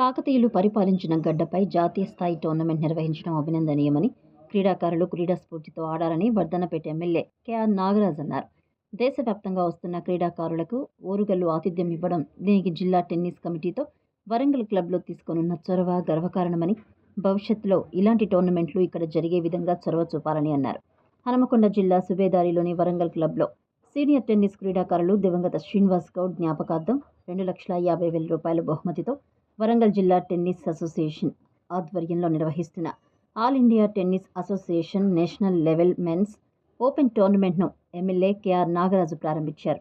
కాకతీయులు పరిపాలించిన గడ్డపై జాతీయ స్థాయి టోర్నమెంట్ నిర్వహించడం అభినందనీయమని క్రీడాకారులు క్రీడా స్ఫూర్తితో ఆడాలని వర్ధనపేట ఎమ్మెల్యే కెఆర్ నాగరాజ్ అన్నారు. దేశవ్యాప్తంగా వస్తున్న క్రీడాకారులకు ఓరుగల్లు ఆతిథ్యం ఇవ్వడం దీనికి జిల్లా టెన్నిస్ కమిటీతో వరంగల్ క్లబ్లో తీసుకోనున్న చొరవ గర్వకారణమని భవిష్యత్తులో ఇలాంటి టోర్నమెంట్లు ఇక్కడ జరిగే విధంగా చొరవ చూపాలని అన్నారు. హనుమకొండ జిల్లా సుబేదారిలోని వరంగల్ క్లబ్లో సీనియర్ టెన్నిస్ క్రీడాకారులు దివంగత శ్రీనివాస్ గౌడ్ జ్ఞాపకార్థం రెండు లక్షల యాభై వేల రూపాయల బహుమతితో వరంగల్ జిల్లా టెన్నిస్ అసోసియేషన్ ఆధ్వర్యంలో నిర్వహిస్తున్న all India tennis association national level men's open టోర్నమెంట్ను MLA K R Nagaraju ప్రారంభించారు.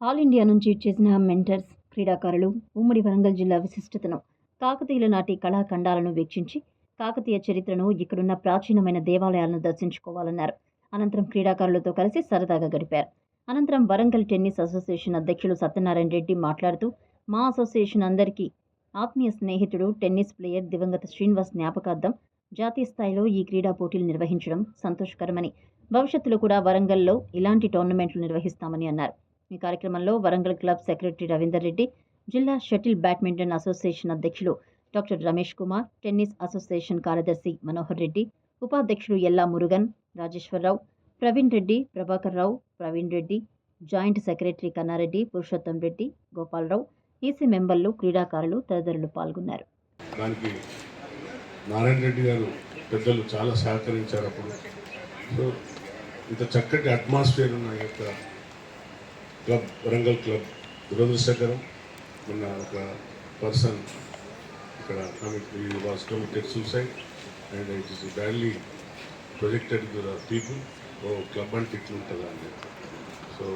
ఆల్ ఇండియా నుంచి చేసిన మెంటర్స్ క్రీడాకారులు ఉమ్మడి వరంగల్ జిల్లా విశిష్టతను కాకతీయుల నాటి కళాఖండాలను వీక్షించి కాకతీయ చరిత్రను ఇక్కడున్న ప్రాచీనమైన దేవాలయాలను దర్శించుకోవాలన్నారు. అనంతరం క్రీడాకారులతో కలిసి సరదాగా గడిపారు. అనంతరం వరంగల్ టెన్నిస్ అసోసియేషన్ అధ్యక్షులు సత్యనారాయణ రెడ్డి మాట్లాడుతూ మా అసోసియేషన్ అందరికీ ఆత్మీయ స్నేహితుడు టెన్నిస్ ప్లేయర్ దివంగత శ్రీనివాస్ జ్ఞాపకార్థం జాతీయ స్థాయిలో ఈ క్రీడా పోటీలు నిర్వహించడం సంతోషకరమని భవిష్యత్తులో కూడా వరంగల్లో ఇలాంటి టోర్నమెంట్లు నిర్వహిస్తామని అన్నారు. ఈ కార్యక్రమంలో వరంగల్ క్లబ్ సెక్రటరీ రవీందర్ రెడ్డి జిల్లా షటిల్ బ్యాడ్మింటన్ అసోసియేషన్ అధ్యక్షులు doctor Ramesh Kumar tennis association కార్యదర్శి మనోహర్ రెడ్డి ఉపాధ్యక్షులు ఎల్లా Murugan Rajeshwararao Praveen Reddy Prabhakar Rao Praveen Reddy joint secretary Kannareddy Purushottam Reddy Gopalarao EC మెంబర్లు క్రీడాకారులు తదితరులు పాల్గొన్నారు. దానికి నారాయణ రెడ్డి గారు పెద్దలు చాలా సహకరించారు అప్పుడు. సో ఇంత చక్కటి అట్మాస్ఫియర్ ఉన్న యొక్క క్లబ్ వరంగల్ క్లబ్ దురదృష్టకరం. మొన్న ఒక పర్సన్ ఇక్కడ was committed suicide and it is badly projected to the people. Oh club అంటే ఇట్లుంటుందా అని. So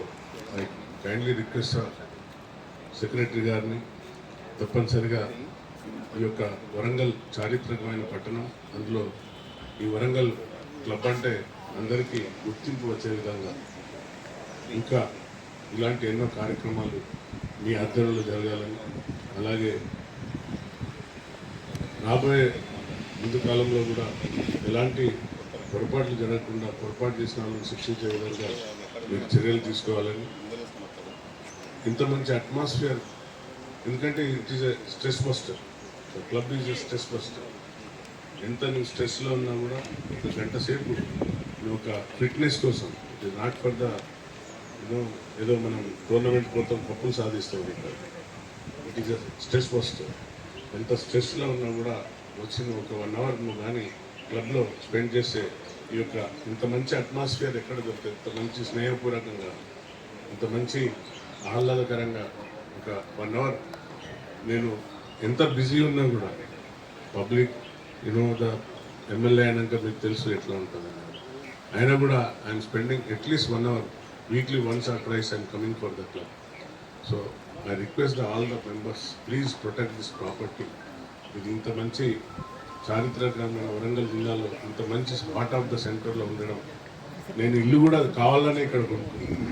I kindly request secretary గారిని తప్పనిసరిగా ఈ యొక్క వరంగల్ చారిత్రకమైన పట్టణం అందులో ఈ వరంగల్ క్లబ్ అంటే అందరికీ గుర్తింపు వచ్చే విధంగా. ఇంకా ఇలాంటి ఎన్నో కార్యక్రమాలు మీ ఆధ్వర్యంలో జరగాలని అలాగే రాబోయే ముందు కాలంలో కూడా ఎలాంటి పొరపాట్లు జరగకుండా పొరపాటు చేసిన వాళ్ళని శిక్షించే విధంగా మీరు చర్యలు తీసుకోవాలని ఇంత మంచి అట్మాస్ఫియర్ ఎందుకంటే it is a stress buster club is a stress buster ఎంత నువ్వు స్ట్రెస్లో ఉన్నా కూడా ఒక గంట సేపు నువ్వు ఒక ఫిట్నెస్ కోసం it is not for the you know ఏదో మనం టోర్నమెంట్ కోసం కప్పులు సాధిస్తాం ఇక్కడ. It is a stress buster ఎంత స్ట్రెస్లో ఉన్నా కూడా వచ్చిన ఒక వన్ అవర్ నువ్వు కానీ క్లబ్లో స్పెండ్ చేస్తే ఈ యొక్క ఇంత మంచి అట్మాస్ఫియర్ ఎక్కడ దొరుకుతుంది? ఇంత మంచి స్నేహపూర్వకంగా ఇంత మంచి ఆహ్లాదకరంగా ఒక వన్ అవర్ నేను ఎంత బిజీ ఉన్నా కూడా పబ్లిక్ యూనో ద ఎమ్మెల్యే అయినాక మీకు తెలుసు ఎట్లా ఉంటుంది. అయినా కూడా I'm spending at least one hour weekly once or thrice I'm coming for the club so I request the all the members please protect this property ఇది ఇంత మంచి చారిత్రకమైన వరంగల్ జిల్లాలో ఇంత మంచి స్పాట్ ఆఫ్ ద సెంటర్లో ఉండడం. నేను ఇల్లు కూడా కావాలనే ఇక్కడ కొనుక్కున్నాను.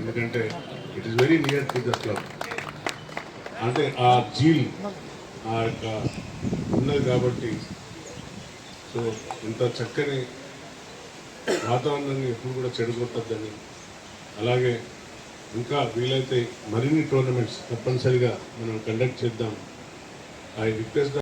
ఎందుకంటే it is very near to the club అంటే ఆ జీల్ ఆ యొక్క ఉన్నది కాబట్టి సో ఇంత చక్కని వాతావరణాన్ని ఎప్పుడు కూడా చెడగొట్టద్దని. అలాగే ఇంకా వీలైతే మరిన్ని టోర్నమెంట్స్ తప్పనిసరిగా మనం కండక్ట్ చేద్దాం. I request